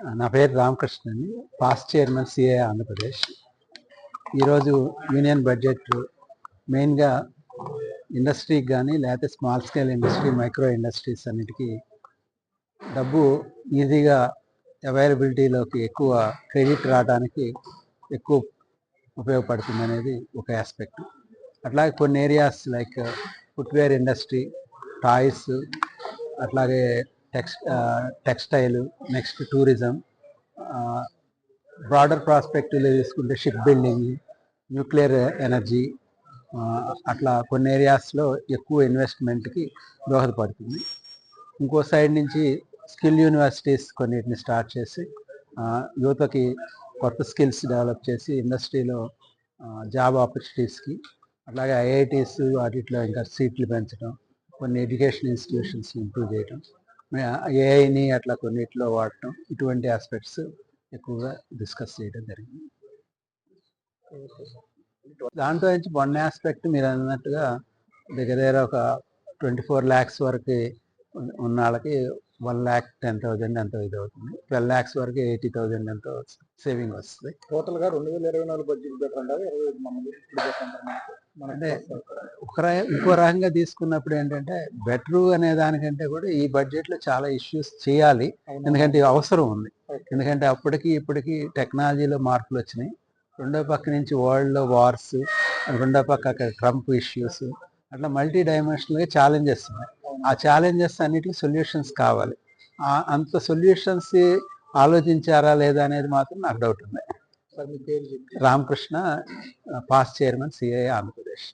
నా పేరు రామకృష్ణ అండి. పాస్ట్ చైర్మన్ సిఏ ఆంధ్రప్రదేశ్ ఈరోజు యూనియన్ బడ్జెట్ మెయిన్గా ఇండస్ట్రీకి కానీ లేకపోతే small scale industry micro industries అన్నిటికీ డబ్బు ఈజీగా అవైలబిలిటీలోకి ఎక్కువ క్రెడిట్ రావడానికి ఎక్కువ ఉపయోగపడుతుంది అనేది ఒక ఆస్పెక్ట్ అట్లాగే కొన్ని areas like footwear industry toys అట్లాగే tex textile next tourism broader ప్రాస్పెక్టివ్లో తీసుకుంటే షిప్ బిల్డింగ్ న్యూక్లియర్ ఎనర్జీ అట్లా కొన్ని ఏరియాస్లో ఎక్కువ ఇన్వెస్ట్మెంట్కి దోహదపడుతుంది. ఇంకో సైడ్ నుంచి స్కిల్ యూనివర్సిటీస్ కొన్నిటిని స్టార్ట్ చేసి యువతకి కొత్త స్కిల్స్ డెవలప్ చేసి ఇండస్ట్రీలో జాబ్ ఆపర్చునిటీస్కి అట్లాగే ఐఐటీస్ వాటిలో ఇంకా సీట్లు పెంచడం కొన్ని ఎడ్యుకేషన్ ఇన్స్టిట్యూషన్స్ ఇంప్రూవ్ చేయడం ఏఐని అట్లా కొన్నిట్లో వాడటం ఇటువంటి ఆస్పెక్ట్స్ ఎక్కువగా డిస్కస్ చేయడం జరిగింది. దాంట్లో నుంచి వన్ ఆస్పెక్ట్ మీరు అన్నట్టుగా దగ్గర దగ్గర ఒక ట్వంటీ ఫోర్ ల్యాక్స్ వరకు ఉన్న- వాళ్ళకి వన్ ల్యాక్ టెన్ థౌజండ్ ఎంతో ఇది అవుతుంది. ట్వెల్వ్ ల్యాక్స్ వరకు ఎయిటీ థౌజండ్ ఎంతో సేవింగ్ వస్తుంది. టోటల్గా రెండు వేల ఇరవై నాలుగు బడ్జెట్ బెటర్ అంటే ఒక ఇంకో రకంగా తీసుకున్నప్పుడు ఏంటంటే బెటరు అనే దానికంటే కూడా ఈ బడ్జెట్లో చాలా ఇష్యూస్ చేయాలి. ఎందుకంటే అవసరం ఉంది. ఎందుకంటే అప్పటికి ఇప్పటికి టెక్నాలజీలో మార్పులు వచ్చినాయి. రెండో పక్క నుంచి వరల్డ్లో వార్స్ రెండో పక్క అక్కడ ట్రంప్ ఇష్యూస్ అట్లా మల్టీ డైమెన్షనల్గా ఛాలెంజెస్ ఉన్నాయి. ఆ ఛాలెంజెస్ అన్నిటికీ సొల్యూషన్స్ కావాలి. అంత సొల్యూషన్స్ ఆలోచించారా లేదా అనేది మాత్రం నాకు డౌట్ ఉంది. Ramakrishna past chairman CI Andhra Pradesh.